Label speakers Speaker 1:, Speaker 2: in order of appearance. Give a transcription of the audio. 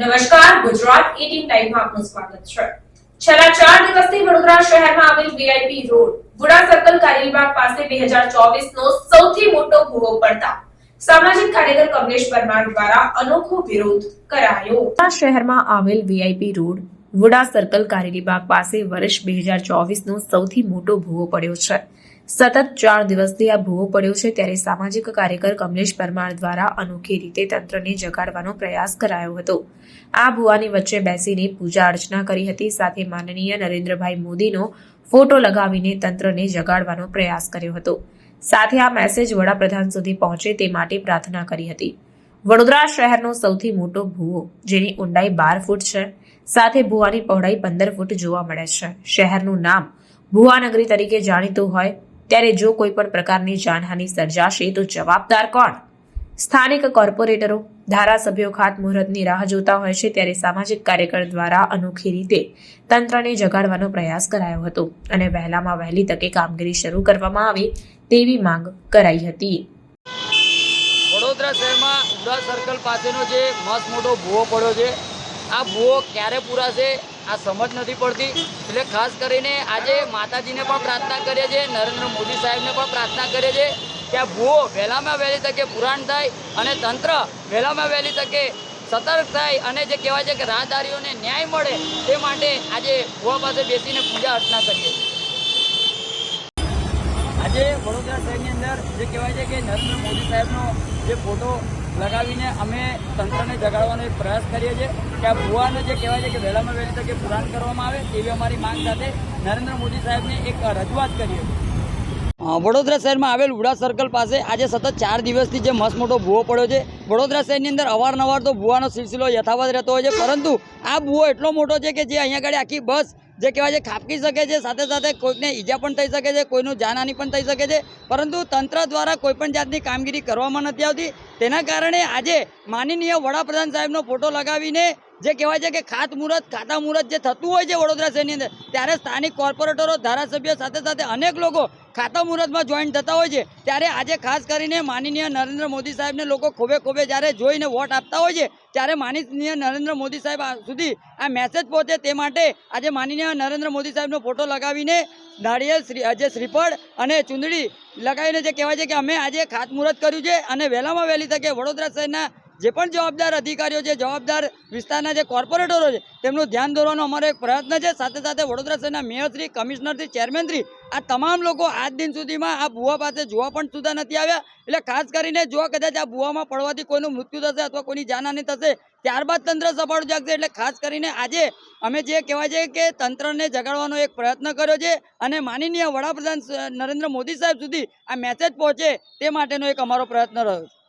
Speaker 1: નમસ્કાર, ગુજરાત 18 ટાઈમમાં આપનું સ્વાગત છે. છેલ્લા ચાર દિવસથી વડોદરા શહેરમાં આવેલ VIP road, VUDA circle Karelibaug પાસે બે હજાર ચોવીસ નો સૌથી મોટો ભૂવો પડતા સામાજિક કાર્યકર કમલેશ પરમાર દ્વારા અનોખો વિરોધ કરાયો. શહેરમાં આવેલ VIP road, VUDA circle Karelibaug પાસે વર્ષ બે હજાર ચોવીસનો સૌથી મોટો ભૂવો પડ્યો છે. સતત ચાર દિવસથી આ ભૂવો પડ્યો છે ત્યારે સામાજિક કાર્યકર કમલેશ પરમાર દ્વારા અનોખી રીતે તંત્રને જગાડવાનો પ્રયાસ કરાયો હતો. આ ભૂવાની વચ્ચે બેસીને પૂજા અર્ચના કરી હતી. સાથે માનનીય નરેન્દ્રભાઈ મોદીનો ફોટો લગાવીને તંત્રને જગાડવાનો પ્રયાસ કર્યો હતો. સાથે આ મેસેજ વડાપ્રધાન સુધી પહોંચે તે માટે પ્રાર્થના કરી હતી. વડોદરા શહેરનો સૌથી મોટો ભૂવો, જેની ઊંડાઈ બાર ફૂટ છે, સાથે ભૂવાની પહોળાઈ પંદર ફૂટ જોવા મળે છે. શહેરનું નામ ભુવાનગરી તરીકે જાણીતું હોય ત્યારે જો કોઈ પણ પ્રકારની જાનહાનિ સર્જાશે તો જવાબદાર કોણ? સ્થાનિક કોર્પોરેટરો, ધારાસભ્યો ખાતમુહૂર્તની રાહ જોતા હોય છે ત્યારે સામાજિક કાર્યકર દ્વારા અનોખી રીતે તંત્રને જગાડવાનો પ્રયાસ કરાયો હતો અને વહેલામાં વહેલી તકે કામગીરી શરૂ કરવામાં આવે તેવી માંગ કરાઈ હતી.
Speaker 2: વડોદરા શહેરમાં ઉડા સર્કલ પાસેનો જે મસ્ત મોટો ભૂવો પડ્યો છે, આ ભૂવો ક્યારે પૂરાશે? આ સમજ નથી પડતી. એટલે ખાસ કરીને આજે માતાજીને પણ પ્રાર્થના કરીએ છીએ, નરેન્દ્ર મોદી સાહેબને પણ પ્રાર્થના કરીએ છીએ કે આ ભૂવો વહેલામાં વહેલી તકે પુરાણ થાય અને તંત્ર વહેલામાં વહેલી તકે સતર્ક થાય અને જે કહેવાય છે કે રાહદારીઓને ન્યાય મળે તે માટે આજે ભૂવા પાસે બેસીને પૂજા અર્ચના કરીએ છીએ. આજે વડોદરા શહેરની અંદર જે કહેવાય છે કે નરેન્દ્ર મોદી સાહેબનો જે ફોટો લગાવીને અમે તંત્રને જગાડવાનો એક પ્રયાસ કરીએ છીએ કે આ ભુવાનો જે કહેવાય છે કે વહેલામાં વહેલી તકે પુરાણ કરવામાં આવે તેવી અમારી માંગ સાથે નરેન્દ્ર મોદી સાહેબને એક રજૂઆત કરીએ વડોદરા શહેરમાં આવેલ ઉડા સર્કલ પાસે આજે સતત ચાર દિવસથી જે મસ્ત મોટો ભૂવો પડ્યો છે. વડોદરા શહેરની અંદર અવારનવાર તો ભૂવાનો સિલસિલો યથાવત રહેતો હોય છે, પરંતુ આ ભૂવો એટલો મોટો છે કે જે અહીંયા આગળ આખી બસ જે કહેવાય છે ખાપકી શકે છે, સાથે સાથે કોઈકને ઈજા પણ થઈ શકે છે, કોઈનું જાનહાની પણ થઈ શકે છે. પરંતુ તંત્ર દ્વારા કોઈપણ જાતની કામગીરી કરવામાં નથી આવતી. તેના કારણે આજે માનનીય વડાપ્રધાન સાહેબનો ફોટો લગાવીને જે કહેવાય છે કે ખાતા મુહૂર્ત જે થતું હોય છે વડોદરા શહેરની અંદર, ત્યારે સ્થાનિક કોર્પોરેટરો, ધારાસભ્યો સાથે સાથે અનેક લોકો ખાતા મુહૂર્તમાં જોઈન થતા હોય છે. ત્યારે આજે ખાસ કરીને માનનીય નરેન્દ્ર મોદી સાહેબને લોકો ખોબે ખોબે જ્યારે જોઈને વોટ આપતા હોય છે, ત્યારે માનનીય નરેન્દ્ર મોદી સાહેબ સુધી આ મેસેજ પહોંચે તે માટે આજે માનનીય નરેન્દ્ર મોદી સાહેબનો ફોટો લગાવીને નાળિયેર જે શ્રીફળ અને ચૂંદડી લગાવીને જે કહેવાય છે કે અમે આજે ખાતમુહૂર્ત કર્યું છે અને વહેલામાં વહેલી તકે વડોદરા શહેરના જે પણ જવાબદાર અધિકારીઓ છે, જવાબદાર વિસ્તારના જે કોર્પોરેટરો છે, તેમનું ધ્યાન દોરવાનો અમારો એક પ્રયત્ન છે. સાથે સાથે વડોદરા શહેરના મેયરશ્રી કમિશનરશ્રી ચેરમેનશ્રી આ તમામ લોકો આજ દિન સુધીમાં આ ભૂવા પાસે જોવા પણ સુધા નથી આવ્યા. એટલે ખાસ કરીને જો કદાચ આ ભૂવામાં પડવાથી કોઈનું મૃત્યુ થશે અથવા કોઈની જાનહાની થશે, ત્યારબાદ તંત્ર સફળ જાગશે. એટલે ખાસ કરીને આજે અમે જે કહેવાય છે કે તંત્રને જગાડવાનો એક પ્રયત્ન કર્યો છે અને માનનીય વડાપ્રધાન નરેન્દ્ર મોદી સાહેબ સુધી આ મેસેજ પહોંચે તે માટેનો એક અમારો પ્રયત્ન રહ્યો છે.